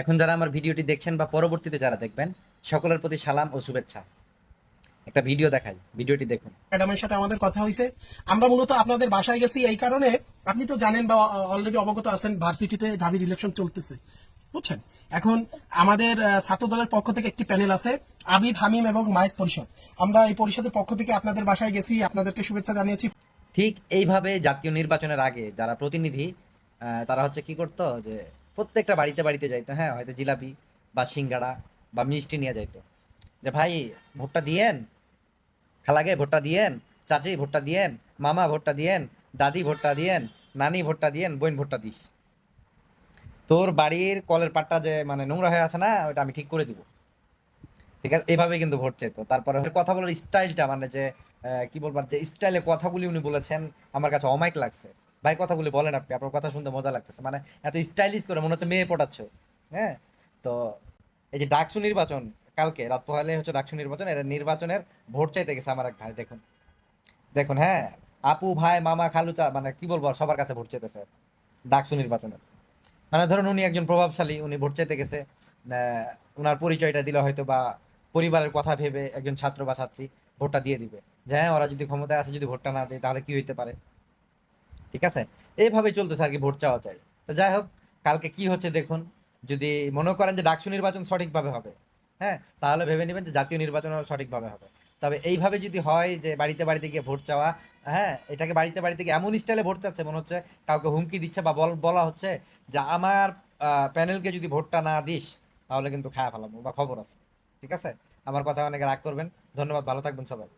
এখন যারা আমার ভিডিওটি দেখছেন বা পরবর্তীতে যারা দেখবেন সকলের প্রতি সালাম ও শুভেচ্ছা। একটা ভিডিও দেখাই ভিডিওটি দেখুন। ম্যাডামের সাথে আমাদের কথা হয়েছে। আমরা মূলত আপনাদের বাসায় গেছি এই কারণে আপনি তো জানেন বা অলরেডি অবগত আছেন ভার্সিটিতে ঢাবির ইলেকশন চলতেছে। বুঝছেন? এখন আমাদের ছাত্র দলের পক্ষ থেকে একটি প্যানেল আছে আবিদ হামিম এবং মাইক পরিষদ। আমরা এই পরিষদের পক্ষ থেকে আপনাদের বাসায় গেছি আপনাদেরকে শুভেচ্ছা জানিয়েছি। ঠিক এইভাবে জাতীয় নির্বাচনের আগে যারা প্রতিনিধি তারা হচ্ছে কি করতো যে প্রত্যেকটা বাড়িতে বাড়িতে যাইতো হ্যাঁ হয়তো জিলাপি বা সিঙ্গাড়া বা মিষ্টি নিয়ে যাইতো। যে ভাই, ভোটটা দিয়েন খালাগে ভোটটা দিয়েন, চাচি ভোটটা দিয়েন, মামা ভোটটা দিয়েন, দাদি ভোটটা দিয়েন, নানি ভোটটা দিয়েন, বোন ভোটটা দিস। তোর বাড়ির কলের পাটটা যে মানে নোংরা হয়ে আছে না ওটা আমি ঠিক করে দিব। ঠিক আছে? এভাবে কিন্তু ভোট চেত তারপরে কথা বলার স্টাইলটা মানে যে কি বলবার যে স্টাইলে কথাগুলি উনি বলেছেন, আমার কাছে অমাইক লাগছে। ভাই, কথাগুলি বলেন আপনি, আপনার কথা শুনতে মজা লাগতেছে। মানে এত স্টাইলিশ করে মনে হচ্ছে মেয়ে পড়াচ্ছ হ্যাঁ? তো এই যে ডাকসু নির্বাচন কালকে, রাত পোহালে হচ্ছে ডাকসু নির্বাচন, এর নির্বাচনের ভোট চাইতে গেছে আমার এক ভাই, দেখুন। দেখুন হ্যাঁ? আপু, ভাই, মামা খালু চা মানে কি বলব সবার কাছে ভোট চাইতেছে ডাকসু নির্বাচনের। মানে ধরুন উনি একজন প্রভাবশালী, উনি ভোট চাইতে গেছে ওনার পরিচয়টা দিলে হয়তো বা পরিবারের কথা ভেবে একজন ছাত্র বা ছাত্রী ভোটটা দিয়ে দিবে। যে হ্যাঁ ওরা যদি ক্ষমতায় আসে, যদি ভোটটা না দেয়, তাহলে কি হইতে পারে? ঠিক আছে? এইভাবে চলতেছে আর কি ভোট চাওয়া চাই। তো যাই হোক, কালকে কি হচ্ছে দেখুন, যদি মনে করেন যে ডাকসু নির্বাচন সঠিকভাবে হবে হ্যাঁ তাহলে ভেবে নেবেন যে জাতীয় নির্বাচনও সঠিকভাবে হবে। তবে এইভাবে যদি হয় যে বাড়িতে বাড়িতে গিয়ে ভোট চাওয়া হ্যাঁ এটাকে বাড়িতে বাড়িতে গিয়ে এমন স্টাইলে ভোট চাচ্ছে, মনে হচ্ছে কাউকে হুমকি দিচ্ছে বা বল- বলা হচ্ছে যে আমার প্যানেলকে যদি ভোটটা না দিস, তাহলে কিন্তু খায়া ফেলাবো বা খবর আছে। ঠিক আছে? আমার কথা অনেকে রাগ করবেন। ধন্যবাদ, ভালো থাকবেন সবাই।